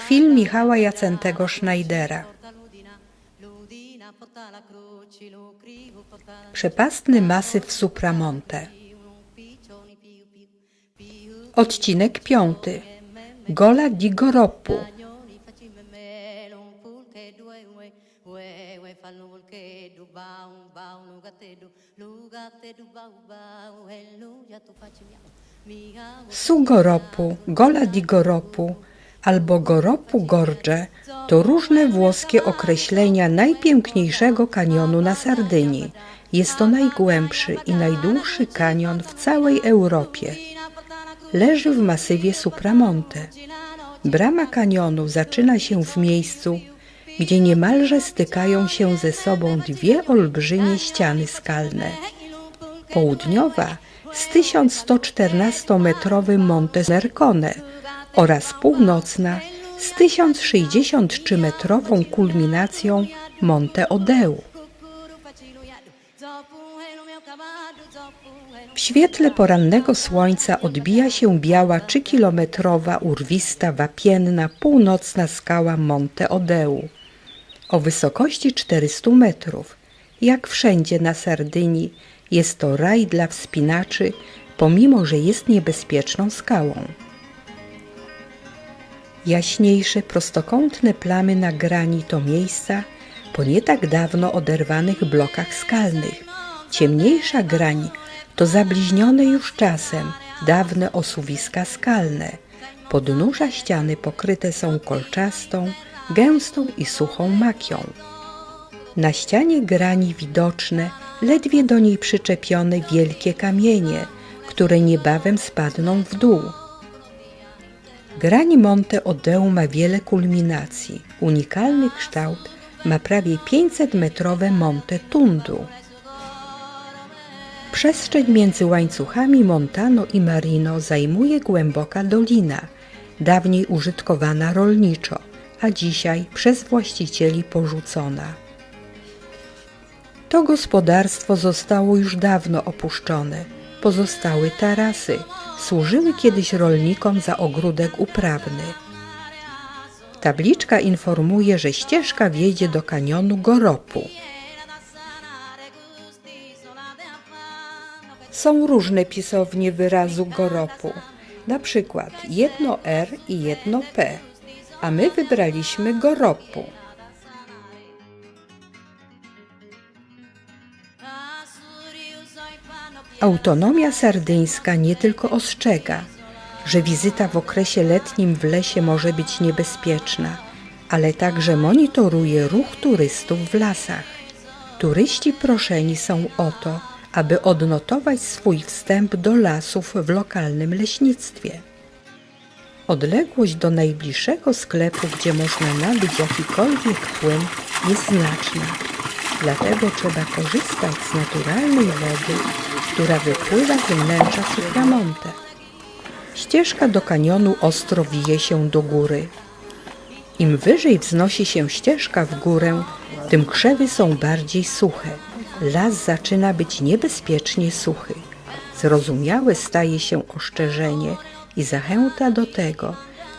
Film Michała Jacentego Schneidera. Przepastny masyw Supramonte. Odcinek piąty. Gola di Goropu. Su Goropu, Gola di Goropu albo Goropu Gorge to różne włoskie określenia najpiękniejszego kanionu na Sardynii. Jest to najgłębszy i najdłuższy kanion w całej Europie. Leży w masywie Supramonte. Brama kanionu zaczyna się w miejscu, gdzie niemalże stykają się ze sobą dwie olbrzymie ściany skalne. Południowa z 1114-metrowym Monte Nercone oraz północna z 1063-metrową kulminacją Monte Odeu. W świetle porannego słońca odbija się biała trzykilometrowa, urwista, wapienna, północna skała Monte Odeu o wysokości 400 metrów. Jak wszędzie na Sardynii, jest to raj dla wspinaczy, pomimo że jest niebezpieczną skałą. Jaśniejsze, prostokątne plamy na grani to miejsca po nie tak dawno oderwanych blokach skalnych. Ciemniejsza grań to zabliźnione już czasem dawne osuwiska skalne. Podnóża ściany pokryte są kolczastą, gęstą i suchą makią. Na ścianie grani widoczne, ledwie do niej przyczepione wielkie kamienie, które niebawem spadną w dół. Grań Monte Odeu ma wiele kulminacji. Unikalny kształt ma prawie 500-metrowe Monte Tundu. Przestrzeń między łańcuchami Montano i Marino zajmuje głęboka dolina, dawniej użytkowana rolniczo, a dzisiaj przez właścicieli porzucona. To gospodarstwo zostało już dawno opuszczone. Pozostały tarasy. Służyły kiedyś rolnikom za ogródek uprawny. Tabliczka informuje, że ścieżka wiedzie do kanionu Goropu. Są różne pisownie wyrazu Goropu, na przykład jedno R i jedno P, a my wybraliśmy Goropu. Autonomia sardyńska nie tylko ostrzega, że wizyta w okresie letnim w lesie może być niebezpieczna, ale także monitoruje ruch turystów w lasach. Turyści proszeni są o to, aby odnotować swój wstęp do lasów w lokalnym leśnictwie. Odległość do najbliższego sklepu, gdzie można nabyć jakikolwiek płyn, jest znaczna. Dlatego trzeba korzystać z naturalnej wody, która wypływa z wnętrza Supramonte. Ścieżka do kanionu ostro wije się do góry. Im wyżej wznosi się ścieżka w górę, tym krzewy są bardziej suche. Las zaczyna być niebezpiecznie suchy. Zrozumiałe staje się oszczerzenie i zachęta do tego,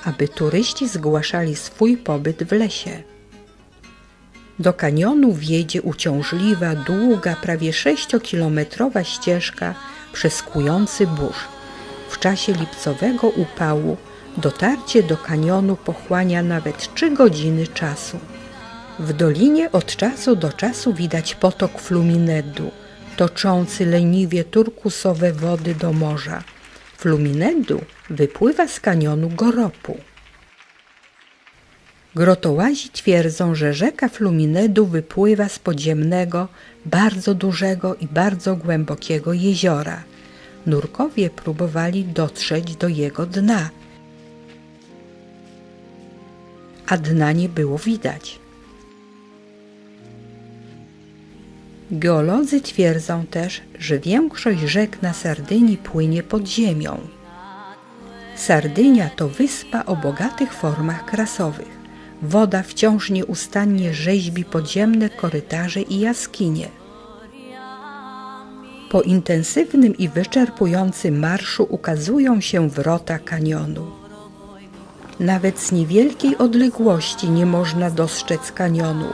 aby turyści zgłaszali swój pobyt w lesie. Do kanionu wiedzie uciążliwa, długa, prawie sześciokilometrowa ścieżka przez kłujący burz. W czasie lipcowego upału dotarcie do kanionu pochłania nawet trzy godziny czasu. W dolinie od czasu do czasu widać potok Fluminedu, toczący leniwie turkusowe wody do morza. Fluminedu wypływa z kanionu Goropu. Grotołazi twierdzą, że rzeka Fluminedu wypływa z podziemnego, bardzo dużego i bardzo głębokiego jeziora. Nurkowie próbowali dotrzeć do jego dna, a dna nie było widać. Geolodzy twierdzą też, że większość rzek na Sardynii płynie pod ziemią. Sardynia to wyspa o bogatych formach krasowych. Woda wciąż nieustannie rzeźbi podziemne korytarze i jaskinie. Po intensywnym i wyczerpującym marszu ukazują się wrota kanionu. Nawet z niewielkiej odległości nie można dostrzec kanionu,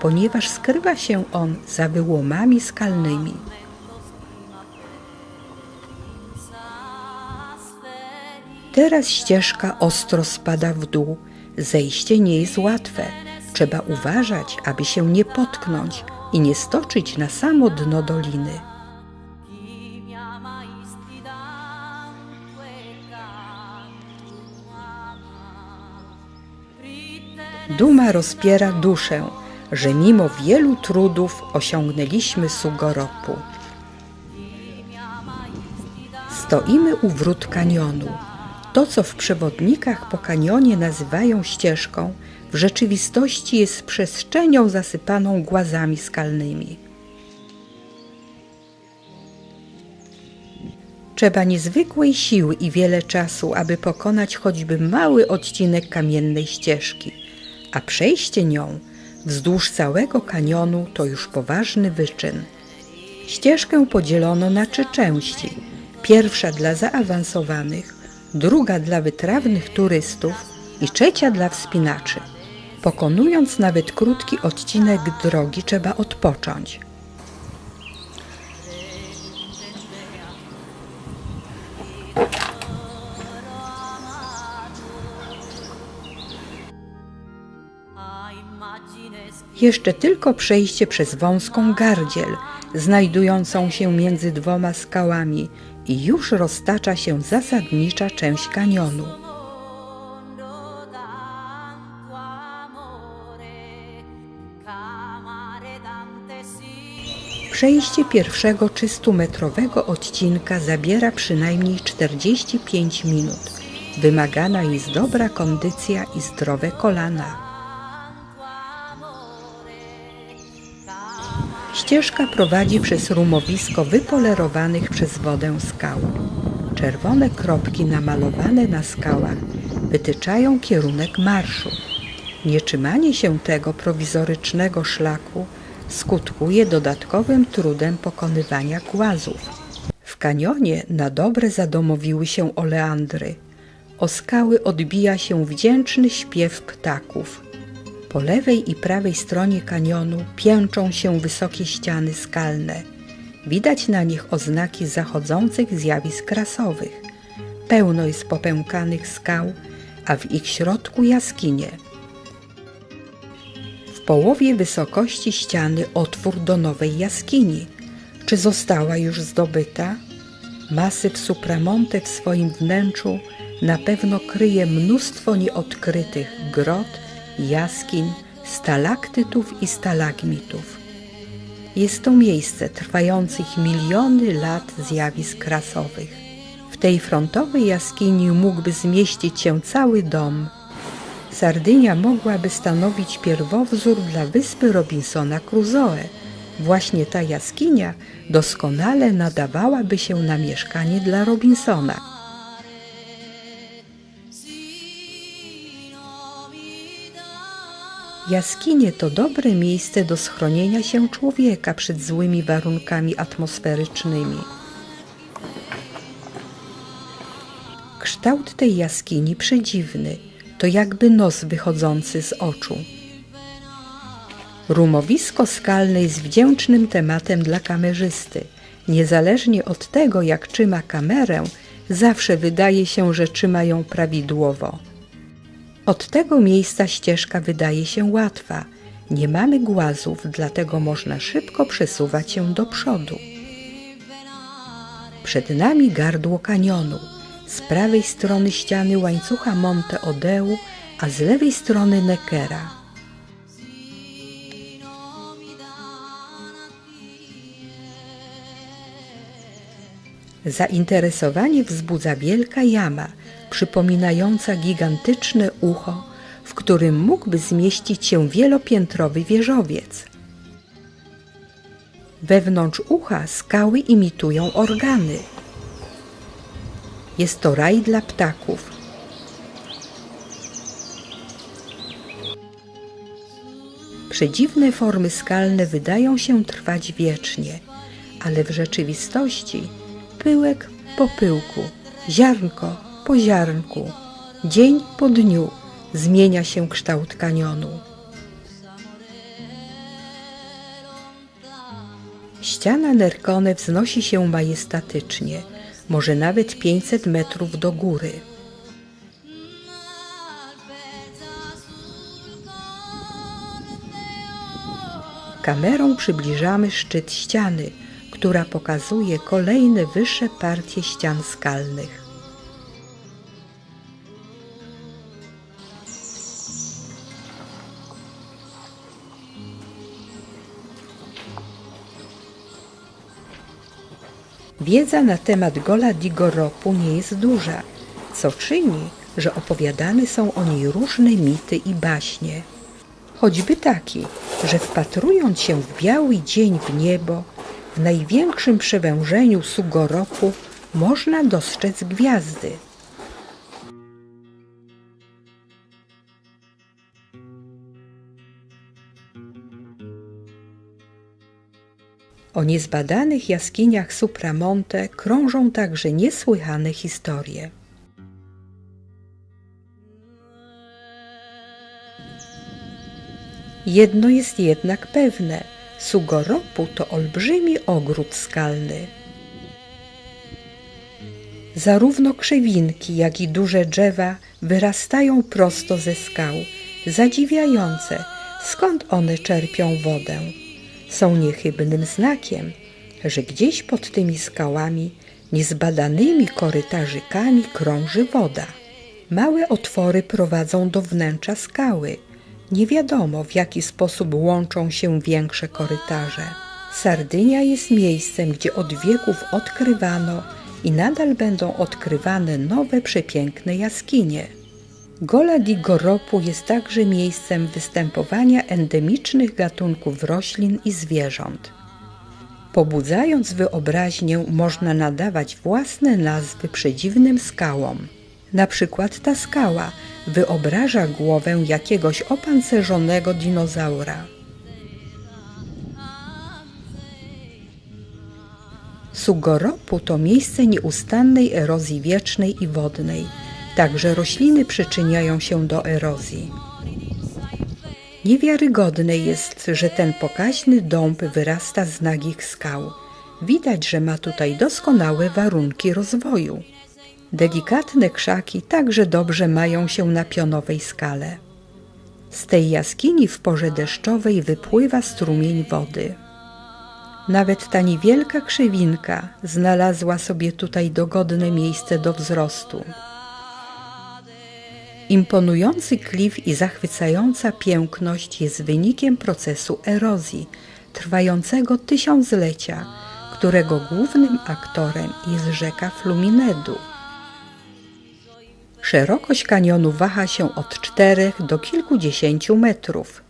ponieważ skrywa się on za wyłomami skalnymi. Teraz ścieżka ostro spada w dół. Zejście nie jest łatwe. Trzeba uważać, aby się nie potknąć i nie stoczyć na samo dno doliny. Duma rozpiera duszę, że mimo wielu trudów osiągnęliśmy Sugoropu. Stoimy u wrót kanionu. To, co w przewodnikach po kanionie nazywają ścieżką, w rzeczywistości jest przestrzenią zasypaną głazami skalnymi. Trzeba niezwykłej siły i wiele czasu, aby pokonać choćby mały odcinek kamiennej ścieżki, a przejście nią wzdłuż całego kanionu to już poważny wyczyn. Ścieżkę podzielono na trzy części. Pierwsza dla zaawansowanych, druga dla wytrawnych turystów i trzecia dla wspinaczy. Pokonując nawet krótki odcinek drogi, trzeba odpocząć. Jeszcze tylko przejście przez wąską gardziel, znajdującą się między dwoma skałami i już roztacza się zasadnicza część kanionu. Przejście pierwszego 300-metrowego odcinka zabiera przynajmniej 45 minut. Wymagana jest dobra kondycja i zdrowe kolana. Ścieżka prowadzi przez rumowisko wypolerowanych przez wodę skał. Czerwone kropki namalowane na skałach wytyczają kierunek marszu. Nietrzymanie się tego prowizorycznego szlaku skutkuje dodatkowym trudem pokonywania głazów. W kanionie na dobre zadomowiły się oleandry. O skały odbija się wdzięczny śpiew ptaków. Po lewej i prawej stronie kanionu pięczą się wysokie ściany skalne. Widać na nich oznaki zachodzących zjawisk rasowych. Pełno jest popękanych skał, a w ich środku jaskinie. W połowie wysokości ściany otwór do nowej jaskini. Czy została już zdobyta? Masyw Supramonte w swoim wnętrzu na pewno kryje mnóstwo nieodkrytych grot, jaskiń, stalaktytów i stalagmitów. Jest to miejsce trwających miliony lat zjawisk rasowych. W tej frontowej jaskini mógłby zmieścić się cały dom. Sardynia mogłaby stanowić pierwowzór dla wyspy Robinsona Crusoe. Właśnie ta jaskinia doskonale nadawałaby się na mieszkanie dla Robinsona. Jaskinie to dobre miejsce do schronienia się człowieka przed złymi warunkami atmosferycznymi. Kształt tej jaskini przedziwny, to jakby nos wychodzący z oczu. Rumowisko skalne jest wdzięcznym tematem dla kamerzysty. Niezależnie od tego, jak trzyma kamerę, zawsze wydaje się, że trzyma ją prawidłowo. Od tego miejsca ścieżka wydaje się łatwa. Nie mamy głazów, dlatego można szybko przesuwać się do przodu. Przed nami gardło kanionu. Z prawej strony ściany łańcucha Monte Odeu, a z lewej strony Neckera. Zainteresowanie wzbudza wielka jama, przypominająca gigantyczne ucho, w którym mógłby zmieścić się wielopiętrowy wieżowiec. Wewnątrz ucha skały imitują organy. Jest to raj dla ptaków. Przedziwne formy skalne wydają się trwać wiecznie, ale w rzeczywistości pyłek po pyłku, ziarnko po ziarnku Dzień po dniu zmienia się kształt kanionu. Ściana Nerkone wznosi się majestatycznie, może nawet 500 metrów do góry. Kamerą przybliżamy szczyt ściany, która pokazuje kolejne wyższe partie ścian skalnych. Wiedza na temat Gola di Goropu nie jest duża, co czyni, że opowiadane są o niej różne mity i baśnie. Choćby taki, że wpatrując się w biały dzień w niebo, w największym przewężeniu Sugoropu można dostrzec gwiazdy. O niezbadanych jaskiniach Supramonte krążą także niesłychane historie. Jedno jest jednak pewne: Sugoropu to olbrzymi ogród skalny. Zarówno krzewinki, jak i duże drzewa wyrastają prosto ze skał, zadziwiające, skąd one czerpią wodę. Są niechybnym znakiem, że gdzieś pod tymi skałami, niezbadanymi korytarzykami krąży woda. Małe otwory prowadzą do wnętrza skały. Nie wiadomo, w jaki sposób łączą się większe korytarze. Sardynia jest miejscem, gdzie od wieków odkrywano i nadal będą odkrywane nowe, przepiękne jaskinie. Gola di Goropu jest także miejscem występowania endemicznych gatunków roślin i zwierząt. Pobudzając wyobraźnię, można nadawać własne nazwy przedziwnym skałom. Na przykład ta skała wyobraża głowę jakiegoś opancerzonego dinozaura. Sugoropu to miejsce nieustannej erozji wiecznej i wodnej. Także rośliny przyczyniają się do erozji. Niewiarygodne jest, że ten pokaźny dąb wyrasta z nagich skał. Widać, że ma tutaj doskonałe warunki rozwoju. Delikatne krzaki także dobrze mają się na pionowej skale. Z tej jaskini w porze deszczowej wypływa strumień wody. Nawet ta niewielka krzewinka znalazła sobie tutaj dogodne miejsce do wzrostu. Imponujący klif i zachwycająca piękność jest wynikiem procesu erozji, trwającego tysiąclecia, którego głównym aktorem jest rzeka Fluminedu. Szerokość kanionu waha się od czterech do kilkudziesięciu metrów.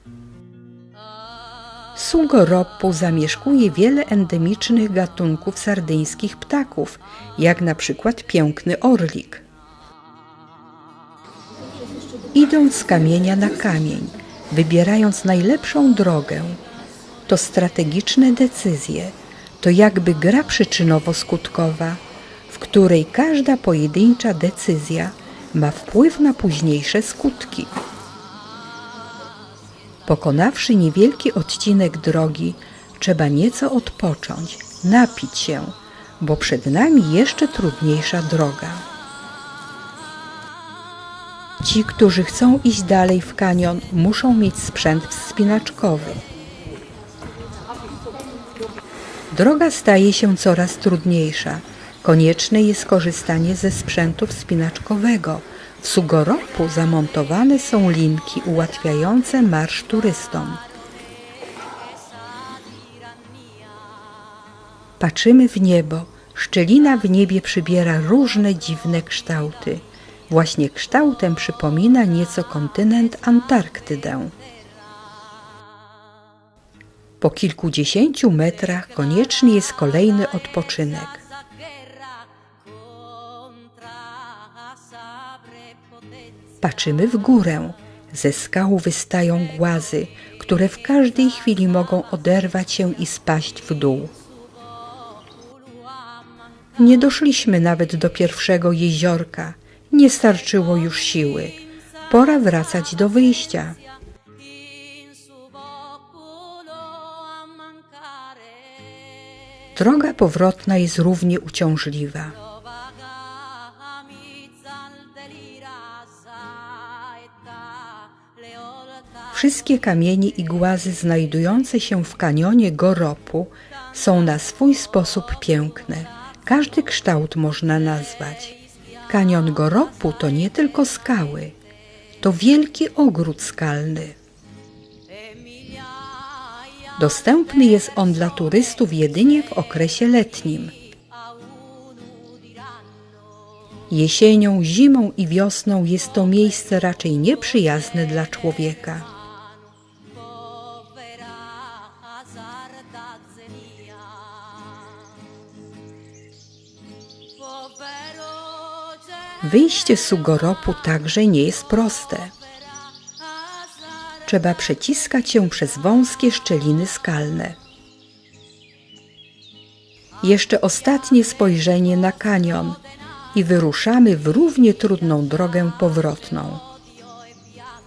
Sugoropu zamieszkuje wiele endemicznych gatunków sardyńskich ptaków, jak na przykład piękny orlik. Idąc z kamienia na kamień, wybierając najlepszą drogę, to strategiczne decyzje, to jakby gra przyczynowo-skutkowa, w której każda pojedyncza decyzja ma wpływ na późniejsze skutki. Pokonawszy niewielki odcinek drogi, trzeba nieco odpocząć, napić się, bo przed nami jeszcze trudniejsza droga. Ci, którzy chcą iść dalej w kanion, muszą mieć sprzęt wspinaczkowy. Droga staje się coraz trudniejsza. Konieczne jest korzystanie ze sprzętu wspinaczkowego. W Sugoropu zamontowane są linki ułatwiające marsz turystom. Patrzymy w niebo. Szczelina w niebie przybiera różne dziwne kształty. Właśnie kształtem przypomina nieco kontynent Antarktydę. Po kilkudziesięciu metrach konieczny jest kolejny odpoczynek. Patrzymy w górę. Ze skał wystają głazy, które w każdej chwili mogą oderwać się i spaść w dół. Nie doszliśmy nawet do pierwszego jeziorka, Nie starczyło już siły. Pora wracać do wyjścia. Droga powrotna jest równie uciążliwa. Wszystkie kamienie i głazy znajdujące się w kanionie Goropu są na swój sposób piękne. Każdy kształt można nazwać. Kanion Goropu to nie tylko skały, to wielki ogród skalny. Dostępny jest on dla turystów jedynie w okresie letnim. Jesienią, zimą i wiosną jest to miejsce raczej nieprzyjazne dla człowieka. Wyjście z Sugoropu także nie jest proste. Trzeba przeciskać się przez wąskie szczeliny skalne. Jeszcze ostatnie spojrzenie na kanion i wyruszamy w równie trudną drogę powrotną.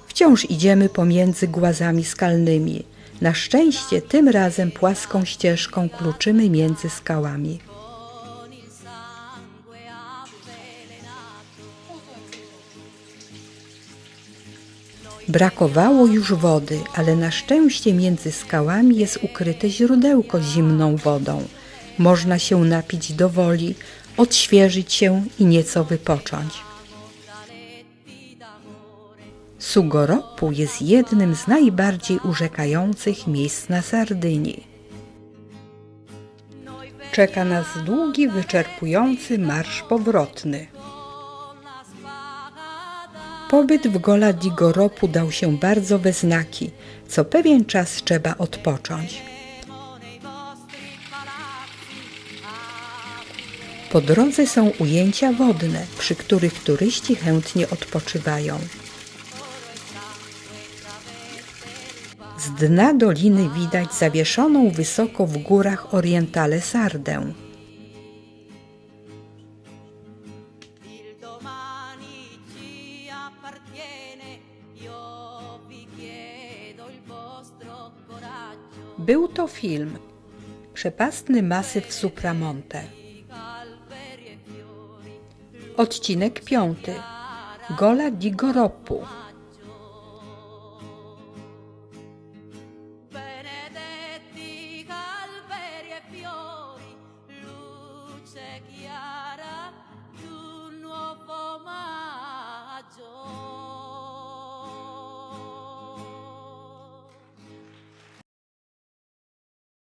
Wciąż idziemy pomiędzy głazami skalnymi. Na szczęście tym razem płaską ścieżką kluczymy między skałami. Brakowało już wody, ale na szczęście między skałami jest ukryte źródełko zimną wodą. Można się napić do woli, odświeżyć się i nieco wypocząć. Sugoropu jest jednym z najbardziej urzekających miejsc na Sardynii. Czeka nas długi, wyczerpujący marsz powrotny. Pobyt w Gola di Goropu dał się bardzo we znaki. Co pewien czas trzeba odpocząć. Po drodze są ujęcia wodne, przy których turyści chętnie odpoczywają. Z dna doliny widać zawieszoną wysoko w górach Orientale Sardę. Był to film Przepastny masyw Supramonte. Odcinek piąty. Gola di Goropu.